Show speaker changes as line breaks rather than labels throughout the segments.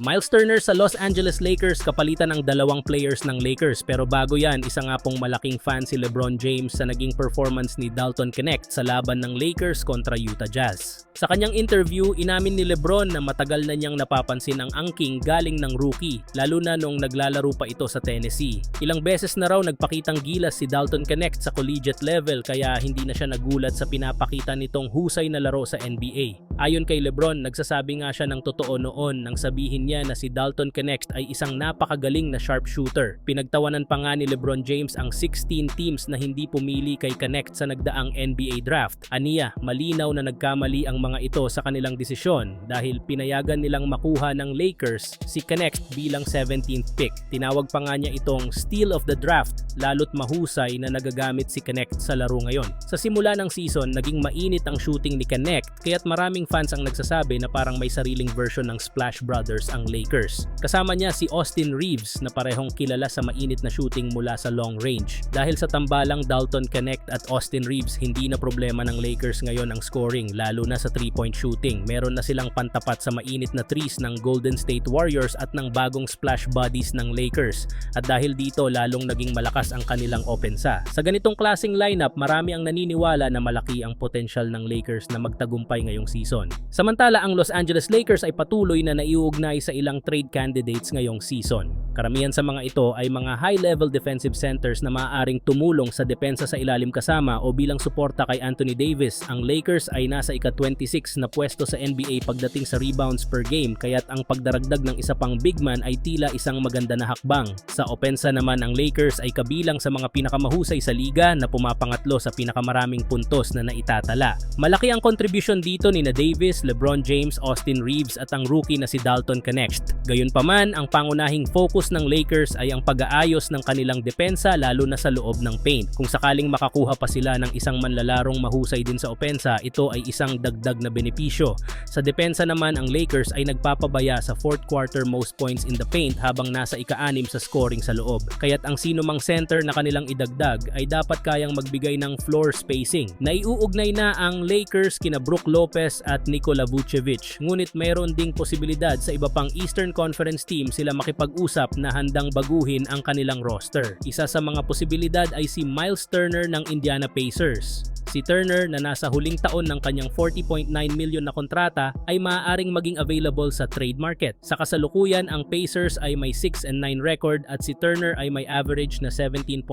Miles Turner sa Los Angeles Lakers kapalitan ng dalawang players ng Lakers pero bago yan, isa nga pong malaking fan si LeBron James sa naging performance ni Dalton Connect sa laban ng Lakers kontra Utah Jazz. Sa kanyang interview, inamin ni LeBron na matagal na niyang napapansin ang angking galing ng rookie, lalo na nung naglalaro pa ito sa Tennessee. Ilang beses na raw nagpakitang gilas si Dalton Connect sa collegiate level kaya hindi na siya nagulat sa pinapakita nitong husay na laro sa NBA. Ayon kay LeBron, nagsasabi nga siya ng totoo noon nang sabihin niya na si Dalton Connect ay isang napakagaling na sharpshooter. Pinagtawanan pa nga ni LeBron James ang 16 teams na hindi pumili kay Connect sa nagdaang NBA draft. Aniya, malinaw na nagkamali ang mga ito sa kanilang desisyon dahil pinayagan nilang makuha ng Lakers si Connect bilang 17th pick. Tinawag pa nga niya itong steal of the draft lalo't mahusay na nagagamit si Connect sa laro ngayon. Sa simula ng season, naging mainit ang shooting ni Connect kaya't maraming fans ang nagsasabi na parang may sariling version ng Splash Brothers ang Lakers. Kasama niya si Austin Reeves na parehong kilala sa mainit na shooting mula sa long range. Dahil sa tambalang Dalton Connect at Austin Reeves, hindi na problema ng Lakers ngayon ang scoring lalo na sa 3-point shooting. Meron na silang pantapat sa mainit na threes ng Golden State Warriors at ng bagong splash bodies ng Lakers. At dahil dito lalong naging malakas ang kanilang opensa. Sa ganitong klaseng lineup, marami ang naniniwala na malaki ang potensyal ng Lakers na magtagumpay ngayong season. Samantala, ang Los Angeles Lakers ay patuloy na naiuugnay sa ilang trade candidates ngayong season. Karamihan sa mga ito ay mga high-level defensive centers na maaaring tumulong sa depensa sa ilalim kasama o bilang suporta kay Anthony Davis. Ang Lakers ay nasa ika-26 na pwesto sa NBA pagdating sa rebounds per game kaya't ang pagdaragdag ng isa pang big man ay tila isang maganda na hakbang. Sa opensa naman ang Lakers ay kabilang sa mga pinakamahusay sa liga na pumapangatlo sa pinakamaraming puntos na naitatala. Malaki ang contribution dito ni na Davis, LeBron James, Austin Reeves at ang rookie na si Dalton Connect. Gayunpaman, ang pangunahing focus ng Lakers ay ang pag-aayos ng kanilang depensa lalo na sa loob ng paint. Kung sakaling makakuha pa sila ng isang manlalarong mahusay din sa opensa, ito ay isang dagdag na benepisyo. Sa depensa naman, ang Lakers ay nagpapabaya sa fourth quarter most points in the paint habang nasa ika-anim sa scoring sa loob. Kaya't ang sino mang center na kanilang idagdag ay dapat kayang magbigay ng floor spacing. Naiuugnay na ang Lakers kina Brook Lopez at Nikola Vucevic. Ngunit mayroon ding posibilidad sa iba pang Eastern Conference team sila makipag-usap na handang baguhin ang kanilang roster. Isa sa mga posibilidad ay si Miles Turner ng Indiana Pacers. Si Turner na nasa huling taon ng kanyang 40.9 million na kontrata ay maaaring maging available sa trade market. Sa kasalukuyan, ang Pacers ay may 6 and 9 record at si Turner ay may average na 17.6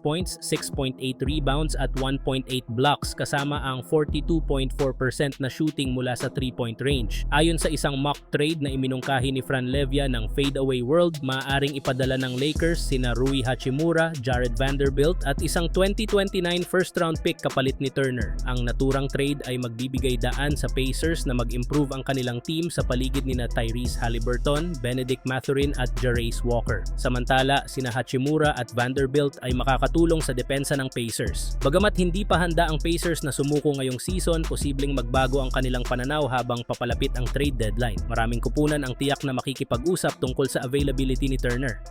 points, 6.8 rebounds at 1.8 blocks kasama ang 42.4% na shooting mula sa 3-point range. Ayon sa isang mock trade na iminungkahi ni Fran Levia ng Fadeaway World, maaaring ipadala ng Lakers sina Rui Hachimura, Jared Vanderbilt at isang 2029 first round pick kapalit ni Turner. Ang naturang trade ay magbibigay daan sa Pacers na mag-improve ang kanilang team sa paligid ni na Tyrese Halliburton, Benedict Mathurin at Jarace Walker. Samantala, sina Hachimura at Vanderbilt ay makakatulong sa depensa ng Pacers. Bagamat hindi pa handa ang Pacers na sumuko ngayong season, posibleng magbago ang kanilang pananaw habang papalapit ang trade deadline. Maraming kupunan ang tiyak na makikipag-usap tungkol sa availability ni Turner.